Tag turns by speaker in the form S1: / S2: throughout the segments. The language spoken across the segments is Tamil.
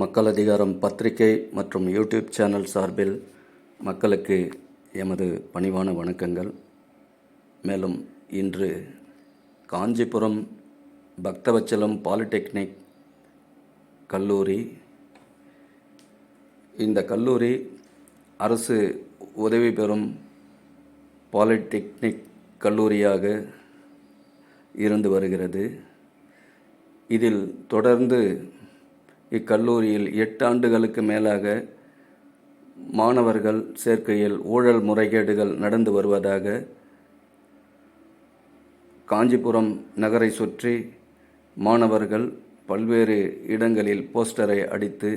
S1: மக்கள் அதிகாரம் பத்திரிகை மற்றும் யூடியூப் சேனல் சார்பில் மக்களுக்கு எமது பணிவான வணக்கங்கள். மேலும் இன்று காஞ்சிபுரம் பக்தவச்சலம் பாலிடெக்னிக் கல்லூரி. இந்த கல்லூரி அரசு உதவி பெறும் பாலிடெக்னிக் கல்லூரியாக இருந்து வருகிறது. இதில் தொடர்ந்து இக்கல்லூரியில் எட்டு ஆண்டுகளுக்கு மேலாக மாணவர்கள் சேர்க்கையில் ஊழல் முறைகேடுகள் நடந்து வருவதாக காஞ்சிபுரம் நகரை சுற்றி மாணவர்கள் பல்வேறு இடங்களில் போஸ்டரை அடித்து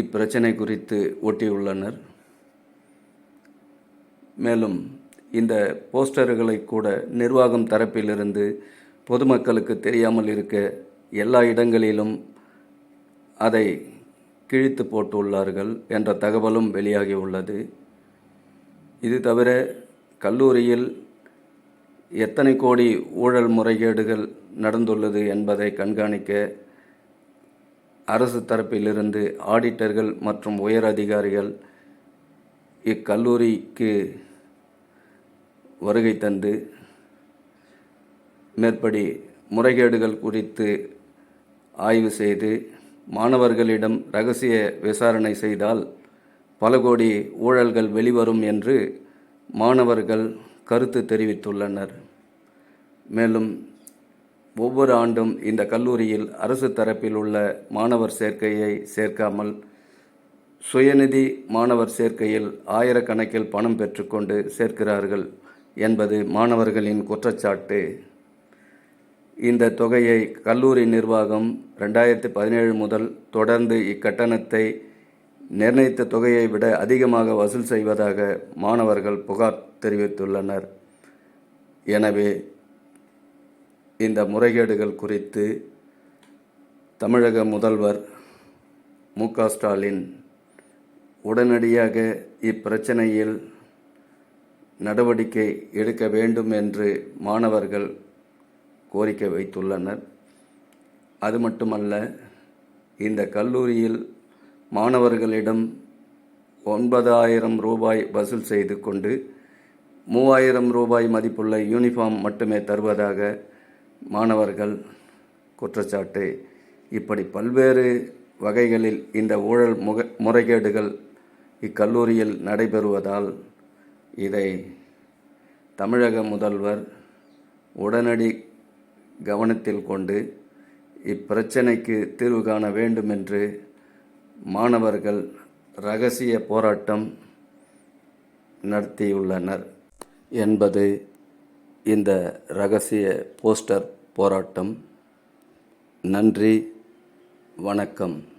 S1: இப்பிரச்சனை குறித்து ஒட்டியுள்ளனர். மேலும் இந்த போஸ்டர்களை கூட நிர்வாகம் தரப்பிலிருந்து பொதுமக்களுக்கு தெரியாமல் இருக்க எல்லா இடங்களிலும் அதை கிழித்து போட்டுள்ளார்கள் என்ற தகவலும் வெளியாகியுள்ளது இது தவிர கல்லூரியில் எத்தனை கோடி ஊழல் முறைகேடுகள் நடந்துள்ளது என்பதை கண்காணிக்க அரசு தரப்பிலிருந்து ஆடிட்டர்கள் மற்றும் உயர் அதிகாரிகள் இக்கல்லூரிக்கு வருகை தந்து மேற்படி முறைகேடுகள் குறித்து ஆய்வு செய்து மாணவர்களிடம் ரகசிய விசாரணை செய்தால் பல கோடி ஊழல்கள் வெளிவரும் என்று மாணவர்கள் கருத்து தெரிவித்துள்ளனர். மேலும் ஒவ்வொரு ஆண்டும் இந்த கல்லூரியில் அரசு தரப்பில் உள்ள மாணவர் சேர்க்கையை சேர்க்காமல் சுயநிதி மாணவர் சேர்க்கையில் ஆயிரக்கணக்கில் பணம் பெற்றுக்கொண்டு சேர்க்கிறார்கள் என்பது மாணவர்களின் குற்றச்சாட்டு. இந்த தொகையை கல்லூரி நிர்வாகம் ரெண்டாயிரத்தி பதினேழு முதல் தொடர்ந்து இக்கட்டணத்தை நிர்ணயித்த தொகையை விட அதிகமாக வசூல் செய்வதாக மாணவர்கள் புகார் தெரிவித்துள்ளனர். எனவே இந்த முறைகேடுகள் குறித்து தமிழக முதல்வர் மு க ஸ்டாலின் உடனடியாக இப்பிரச்சனையில் நடவடிக்கை எடுக்க வேண்டும் என்று மாணவர்கள் கோரிக்கை வைத்துள்ளனர். அது மட்டுமல்ல இந்த கல்லூரியில் மாணவர்களிடம் ஒன்பதாயிரம் ரூபாய் வசூல் செய்து கொண்டு மூவாயிரம் ரூபாய் மதிப்புள்ள யூனிஃபார்ம் மட்டுமே தருவதாக மாணவர்கள் குற்றச்சாட்டு. இப்படி பல்வேறு வகைகளில் இந்த ஊழல் முக முறைகேடுகள் இக்கல்லூரியில் நடைபெறுவதால் இதை தமிழக முதல்வர் உடனடி கவனத்தில் கொண்டு இப்பிரச்சனைக்கு தீர்வு காண வேண்டுமென்று மாணவர்கள் ரகசிய போராட்டம் நடத்தியுள்ளனர் என்பது இந்த ரகசிய போஸ்டர் போராட்டம். நன்றி வணக்கம்.